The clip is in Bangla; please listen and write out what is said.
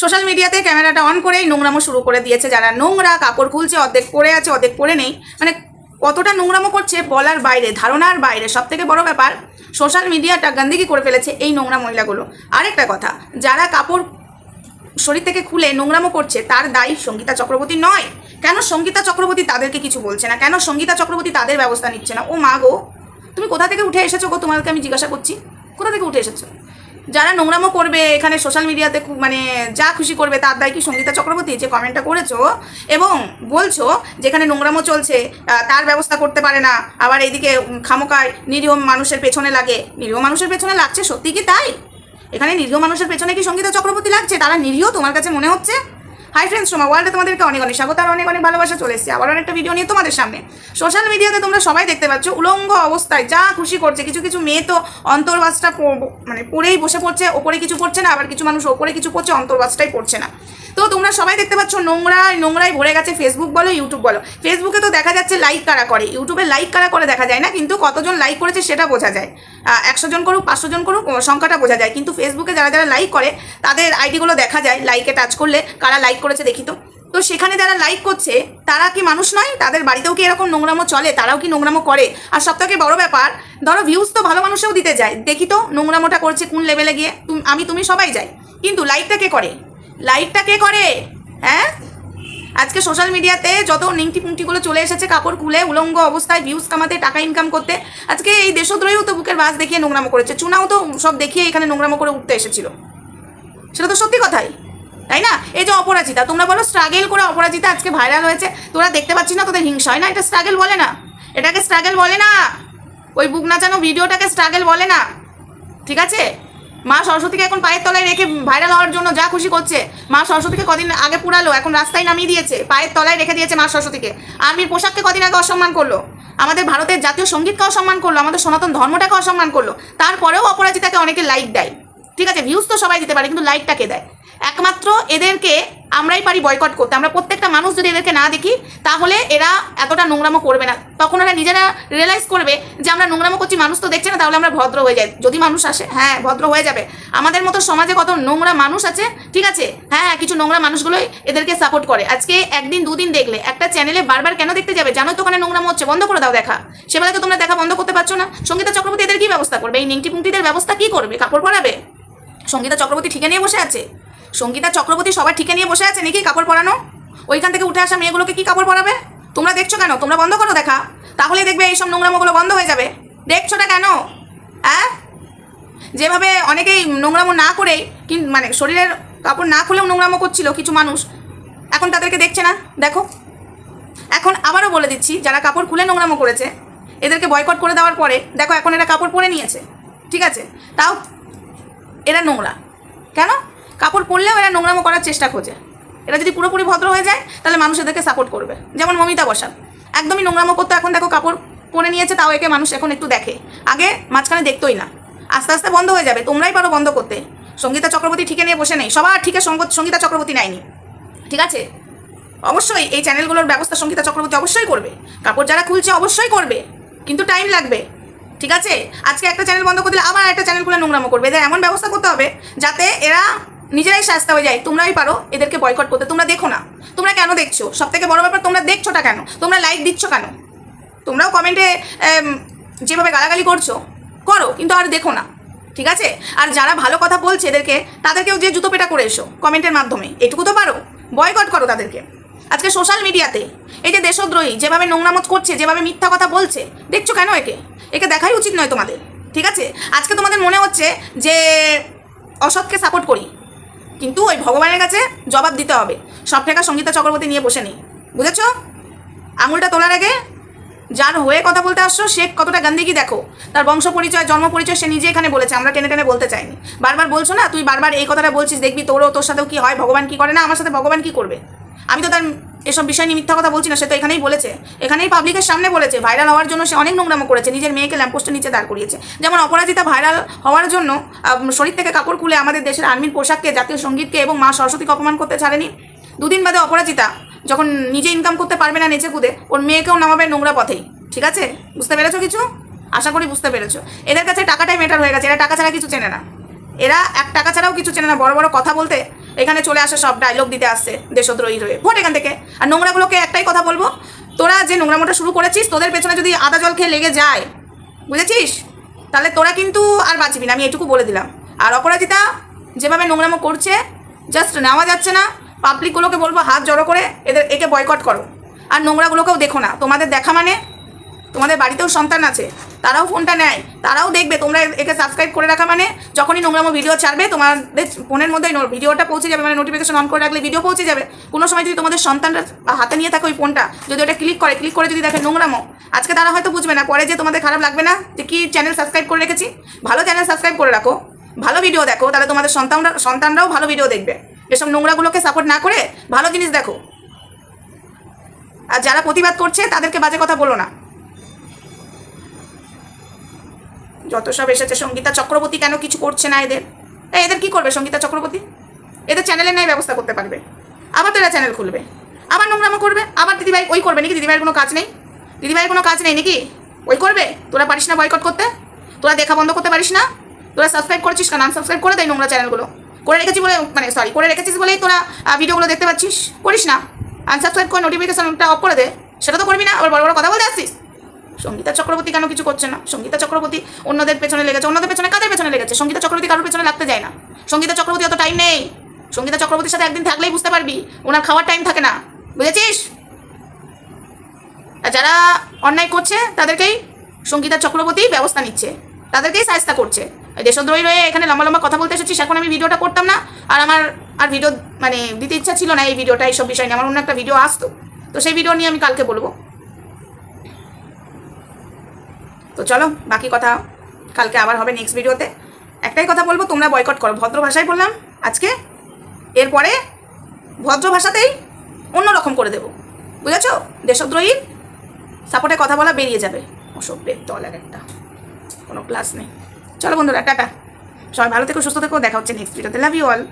সোশ্যাল মিডিয়াতে ক্যামেরাটা অন করেই নোংরামো শুরু করে দিয়েছে। যারা নোংরা, কাপড় খুলছে, অর্ধেক পরে আছে, অর্ধেক পরে নেই। মানে কতটা নোংরামো করছে বলার বাইরে, ধারণার বাইরে সব থেকে বড় ব্যাপার সোশ্যাল মিডিয়াটা গান্দিগি করে ফেলেছে এই নোংরা মহিলাগুলো। আরেকটা কথা, যারা কাপড় শরীর থেকে খুলে নোংরামো করছে, তার দায়ী সঙ্গীতা চক্রবর্তী নয়। কেন সঙ্গীতা চক্রবর্তী তাদেরকে কিছু বলছে না? কেন সঙ্গীতা চক্রবর্তী তাদের ব্যবস্থা নিচ্ছে না? ও মা গো, তুমি কোথা থেকে উঠে এসেছ গো? তোমাকে আমি জিজ্ঞাসা করছি। কোথা থেকে উঠে এসেছ? যারা নোংরামো করবে, এখানে সোশ্যাল মিডিয়াতে মানে যা খুশি করবে, তার দায় কি সঙ্গীতা চক্রবর্তী? যে কমেন্টটা করেছ এবং বলছো যেখানে নোংরামো চলছে তার ব্যবস্থা করতে পারে না। আবার এইদিকে খামোকায় নিরীহ মানুষের পেছনে লাগে। নিরীহ মানুষের পেছনে লাগছে? সত্যি কি তাই? এখানে নিরীহ মানুষের পেছনে কি সঙ্গীতা চক্রবর্তী লাগছে? তারা নিরীহ, তোমার কাছে মনে হচ্ছে? হাই ফ্রেন্ডস সোমা ওয়ার্ল্ডে তোমাদেরকে অনেক অনেক স্বাগত আর অনেক অনেক ভালোবাসা চলে এসেছে। আবার অনেকটা ভিডিও নিয়ে তোমাদের সামনে। সোশ্যাল মিডিয়াতে তোমরা সবাই দেখতে পাচ্ছ উলঙ্গ অবস্থায় যা খুশি করছে। কিছু কিছু মেয়ে তো অন্তর্বাসটা মানে পরেই বসে পড়ছে, ওপরে কিছু পড়ছে না, আবার কিছু মানুষ ওপরে কিছু করছে অন্তর্বাসটাই পড়ছে না। তো তোমরা সবাই দেখতে পাচ্ছ নোংরা নোংরায় ভরে গেছে ফেসবুক বলো ইউটিউব বলো। ফেসবুকে তো দেখা যাচ্ছে লাইক কারা করে? ইউটিউবে লাইক কারা করে দেখা যায় না, কিন্তু কতজন লাইক করেছে সেটা বোঝা যায়। একশো জন করুক, পাঁচশো জন করুক সংখ্যাটা বোঝা যায়। কিন্তু ফেসবুকে যারা যারা লাইক করে, তাদের আইডিগুলো দেখা যায় লাইকে টাচ করলে, কারা লাইক করেছে দেখি তো। তো সেখানে যারা লাইক করছে, তারা কি মানুষ নয়? তাদের বাড়িতেও কি এরকম নোংরামো চলে? তারাও কি নোংরামো করে? আর সব থেকে বড় ব্যাপার, ধরো ভিউজ তো ভালো মানুষেও দিতে যায়। দেখি তো নোংরামোটা করছে কোন লেভেলে গিয়ে? আমি, তুমি সবাই যাই। কিন্তু লাইকটা কে করে? লাইকটা কে করে? হ্যাঁ? আজকে সোশ্যাল মিডিয়াতে যত নিংটি পুংটিগুলো চলে এসেছে, কাপড় খুলে, উলঙ্গ অবস্থায় ভিউজ কামাতে, টাকা ইনকাম করতে, আজকে এই দেশদ্রোহীও তো বুকের বাস দেখিয়ে নোংরামো করেছে। চুনাও তো সব দেখিয়ে এখানে নোংরামো করে উঠতে এসেছিল। সেটা তো সত্যি কথাই, তাই না? এই যে অপরাজিতা, তোমরা বলো স্ট্রাগেল করে অপরাজিতা আজকে ভাইরাল হয়েছে। তোরা দেখতে পাচ্ছি না তোদের হিংসা, হয় না? এটা স্ট্রাগেল বলে না। এটাকে স্ট্রাগেল বলে না। ওই বুক না নাচানো ভিডিওটাকে স্ট্রাগেল বলে না। ঠিক আছে? মা সরস্বতীকে এখন পায়ের তলায় রেখে ভাইরাল হওয়ার জন্য যা খুশি করছে, মা সরস্বতীকে কদিন আগে পুরালো, এখন রাস্তায় নামিয়ে দিয়েছে, পায়ের তলায় রেখে দিয়েছে মা সরস্বতীকে। আর্মির পোশাককে কদিন আগে অসম্মান করল, আমাদের ভারতের জাতীয় সঙ্গীতকে অসম্মান করল, আমাদের সনাতন ধর্মটাকে অসম্মান করল, তারপরেও অপরাজিতাকে অনেকে লাইক দেয়। ঠিক আছে ভিউজ তো সবাই দিতে পারে, কিন্তু লাইকটাকে দেয়? একমাত্র এদেরকে আমরাই পারি বয়কট করতে। আমরা প্রত্যেকটা মানুষ যদি এদেরকে না দেখি, তাহলে এরা এতটা নোংরামো করবে না। তখন এরা নিজেরা রিয়েলাইজ করবে যে আমরা নোংরামো করছি, মানুষ তো দেখছে না, তাহলে আমরা ভদ্র হয়ে যাই। যদি মানুষ আসে হ্যাঁ ভদ্র হয়ে যাবে। আমাদের মতো সমাজে কত নোংরা মানুষ আছে? ঠিক আছে? হ্যাঁ কিছু নোংরা মানুষগুলোই এদেরকে সাপোর্ট করে। আজকে একদিন, দুদিন দেখলে, একটা চ্যানেলে বারবার কেন দেখতে যাবে? জানো তো ওখানে নোংরামো হচ্ছে। বন্ধ করে দাও দেখা। সেবেলাকে তোমরা দেখা বন্ধ করতে পারছ না। সঙ্গীতা চক্রবর্তী এদের কি ব্যবস্থা করবে? এই নিংটি পুংটিদের ব্যবস্থা কি করবে? কাপড় পরাবে? সঙ্গীতা চক্রবর্তী ঠিকা নিয়ে বসে আছে? সঙ্গীতা চক্রবর্তী সবার ঠিকা নিয়ে বসে আছে নাকি কাপড় পরানো? ওইখান থেকে উঠে আসা মেয়েগুলোকে কি কাপড় পরাবে? তোমরা দেখছ কেন? তোমরা বন্ধ করো দেখা। তাহলে দেখবে এইসব নোংরামোগুলো বন্ধ হয়ে যাবে। দেখছোটা কেন? হ্যাঁ যেভাবে অনেকেই নোংরামো না করেই মানে শরীরের কাপড় না খুলেও নোংরামো করছিল কিছু মানুষ, এখন তাদেরকে দেখছে না? দেখো। এখন আবারও বলে দিচ্ছি, যারা কাপড় খুলে নোংরামো করেছে, এদেরকে বয়কট করে দেওয়ার পরে, দেখো এখন এরা কাপড় পরে নিয়েছে। ঠিক আছে? তাও এরা নোংরা। কেন? কাপড় পরলেও এরা নোংরামো করার চেষ্টা খোঁজে। এরা যদি পুরোপুরি ভদ্র হয়ে যায়, তাহলে মানুষ এদেরকে সাপোর্ট করবে। যেমন মমিতা বসাক একদমই নোংরামো করতে, এখন দেখো কাপড় পরে নিয়েছে, তাও একে মানুষ এখন একটু দেখে। আগে মাঝখানে দেখতোই না। আস্তে আস্তে বন্ধ হয়ে যাবে, তোমরাই পারো বন্ধ করতে। সঙ্গীতা চক্রবর্তী ঠিকে নিয়ে বসে নেই। সবার ঠিকে সঙ্গ- সঙ্গীতা চক্রবর্তী নেয়নি। ঠিক আছে? অবশ্যই এই চ্যানেলগুলোর ব্যবস্থা সঙ্গীতা চক্রবর্তী অবশ্যই করবে। কাপড় যারা খুলছে অবশ্যই করবে। কিন্তু টাইম লাগবে। ঠিক আছে? আজকে একটা চ্যানেল বন্ধ করে দিলে আবার একটা চ্যানেল খুলে নোংরামো করবে। এদের এমন ব্যবস্থা করতে হবে যাতে এরা নিজেরাই শাস্তা হয়ে যায়। তোমরাই পারো এদেরকে বয়কট করতে। তোমরা দেখো না। তোমরা কেন দেখছ? সব থেকে বড় ব্যাপার, তোমরা দেখছোটা কেন? তোমরা লাইক দিচ্ছ কেন? তোমরাও কমেন্টে যেভাবে গালাগালি করছ, করো, কিন্তু আর দেখো না। ঠিক আছে? আর যারা ভালো কথা বলছে এদেরকে, তাদেরকেও যে জুতো পেটা করে এসো কমেন্টের মাধ্যমে। এটুকু তো পারো। বয়কট করো তাদেরকে। আজকে সোশ্যাল মিডিয়াতে এই যে দেশদ্রোহী, যেভাবে নোংরামত করছে, যেভাবে মিথ্যা কথা বলছে, দেখছ কেন একে? একে দেখাই উচিত নয় তোমাদের। ঠিক আছে? আজকে তোমাদের মনে হচ্ছে যে অসৎকে সাপোর্ট করি। কিন্তু ওই ভগবানের কাছে জবাব দিতে হবে। সব টাকা সঙ্গীতা চক্রবর্তী নিয়ে বসে নেই। বুঝেছ? আঙুলটা তোলার আগে যার হয়ে কথা বলতে আসছো, সে কতটা গান্ধীগি দেখো। তার বংশ পরিচয়, জন্ম পরিচয় সে নিজে এখানে বলেছে, আমরা টেনে টেনে বলতে চাইনি। বারবার বলছো না, তুই বারবার এই কথাটা বলছিস, দেখবি তোরও তোর সাথেও কি হয়, ভগবান কি করে? না, আমার সাথে ভগবান কি করবে? আমি তো তার এসব বিষয় নিয়ে মিথ্যা কথা বলছি না, সে তো এখানেই বলেছে। এখানেই পাবলিকের সামনে বলেছে ভাইরাল হওয়ার জন্য সে অনেক নোংরামো করেছে, নিজের মেয়েকে ল্যাম্পোস্টের নিচে দাঁড় করিয়েছে। যেমন অপরাজিতা ভাইরাল হওয়ার জন্য শরীর থেকে কাপড় খুলে আমাদের দেশের আর্মির পোশাককে, জাতীয় সঙ্গীতকে এবং মা সরস্বতীকে অপমান করতে ছাড়েনি। দুদিন বাদে অপরাজিতা যখন নিজে ইনকাম করতে পারবে না নেচে কুদে, ওর মেয়েকেও নামাবে নোংরা পথেই। ঠিক আছে? বুঝতে পেরেছ কিছু? আশা করি বুঝতে পেরেছ। এদের কাছে টাকাটাই মেটার হয়ে গেছে, এরা টাকা ছাড়া কিছু চেনে না। এরা এক টাকা ছাড়াও কিছু চেনে না, বড় বড় কথা বলতে এখানে চলে আসে, সব ডায়লগ দিতে আসছে দেশদ্রোহী হয়ে। ভোট এখান থেকে। আর নোংরাগুলোকে একটাই কথা বলব, তোরা যে নোংরামোটা শুরু করেছিস, তোদের পেছনে যদি আদা জল খেয়ে লেগে যায়, বুঝেছিস? তাহলে তোরা কিন্তু আর বাঁচবি না, আমি এটুকু বলে দিলাম। আর অপরাজিতা যেভাবে নোংরামো করছে জাস্ট নেওয়া যাচ্ছে না পাবলিকগুলোকে বলব হাত জড়ো করে, এদের, একে বয়কট করো। আর নোংরাগুলোকেও দেখো না, তোমাদের দেখা মানে তোমাদের বাড়িতেও সন্তান আছে, তারাও ফোনটা নেয়, তারাও দেখবে, তোমরা একে সাবস্ক্রাইব করে রাখা মানে যখনই নোংরামো ভিডিও ছাড়বে, তোমাদের ফোনের মধ্যে ভিডিওটা পৌঁছে যাবে মানে নোটিফিকেশন অন করে রাখলে ভিডিও পৌঁছে যাবে। কোনো সময় যদি তোমাদের সন্তানরা হাতে নিয়ে থাকে ওই ফোনটা যদি ওটা ক্লিক করে ক্লিক করে যদি দেখে নোংরামো, আজকে তারা হয়তো বুঝবে না, পরে যে তোমাদের খারাপ লাগবে না, যে কী চ্যানেল সাবস্ক্রাইব করে রেখেছি, ভালো চ্যানেল সাবস্ক্রাইব করে রাখো, ভালো ভিডিও দেখো, তাহলে তোমাদের সন্তানরা সন্তানরাও ভালো ভিডিও দেখবে। এসব নোংরাগুলোকে সাপোর্ট না করে ভালো জিনিস দেখো। আর যারা প্রতিবাদ করছে, তাদেরকে বাজে কথা বলো না। যত সব এসেছে, সঙ্গীতা চক্রবর্তী কেন কিছু করছে না এদের? এই এদের কি করবে সঙ্গীতা চক্রবর্তী? এদের চ্যানেলের নেই ব্যবস্থা করতে পারবে। আবার তো এরা চ্যানেল খুলবে। আবার নোংরামো করবে। আবার দিদিভাই ওই করবে নাকি? দিদিভাইয়ের কোনো কাজ নেই? দিদিভাইয়ের কোনো কাজ নেই নাকি? ওই করবে? তোরা পারিস না বয়কট করতে? তোরা দেখা বন্ধ করতে পারিস না? তোরা সাবস্ক্রাইব করেছিস কেন? আনসাবস্ক্রাইব করে দেয় নোংরা চ্যানেলগুলো করে রেখেছি বলে মানে সরি করে রেখেছিস বলেই তোরা ভিডিওগুলো দেখতে পাচ্ছিস? করিস না। আনসাবস্ক্রাইব করে নোটিফিকেশনটা অফ করে দে। সেটা তো করবি না। আবার বড় বড় কথা বলতে আসছিস? সঙ্গীতা চক্রবর্তী কেন কিছু করছে না? সঙ্গীতা চক্রবর্তী অন্যদের পেছনে লেগেছে। অন্যদের পেছনে কাদের পেছনে লেগেছে? সঙ্গীতা চক্রবর্তী কারোর পেছনে লাগতে যায় না। সঙ্গীতা চক্রবর্তী অত টাইম নেই। সঙ্গীতা চক্রবর্তীর সাথে একদিন থাকলেই বুঝতে পারবি, ওনার খাওয়ার টাইম থাকে না। বুঝেছিস? আর যারা অন্যায় করছে, তাদেরকেই সঙ্গীতা চক্রবর্তী ব্যবস্থা নিচ্ছে। তাদেরকেই সাহায্য করছে। দেশদ্রোহী রয়ে এখানে লম্বা লম্বা কথা বলতে এসেছিস, এখন আমি ভিডিওটা করতাম না। আর আমার আর ভিডিও মানে দিতে ইচ্ছা ছিল না এই ভিডিওটা, এইসব বিষয় নিয়ে। আমার অন্য একটা ভিডিও আসতো। তো সেই ভিডিও নিয়ে আমি কালকে বলব। তো চলো, বাকি কথা কালকে আবার হবে নেক্সট ভিডিওতে একটাই কথা বলব, তোমরা বয়কট করো। ভদ্র ভাষায় বললাম, আজকে এরপরে ভদ্র ভাষাতেই অন্য রকম করে দেবো। বুঝেছ? দেশদ্রোহীর সাপোর্টে কথা বলা বেরিয়ে যাবে। অসভ্যের দল এক একটা। কোনো ক্লাস নেই। চলো বন্ধুরা, টাটা। সবাই ভালো থেকো, সুস্থ থেকো। দেখা হচ্ছে নেক্সট ভিডিওতে লাভ ইউ অল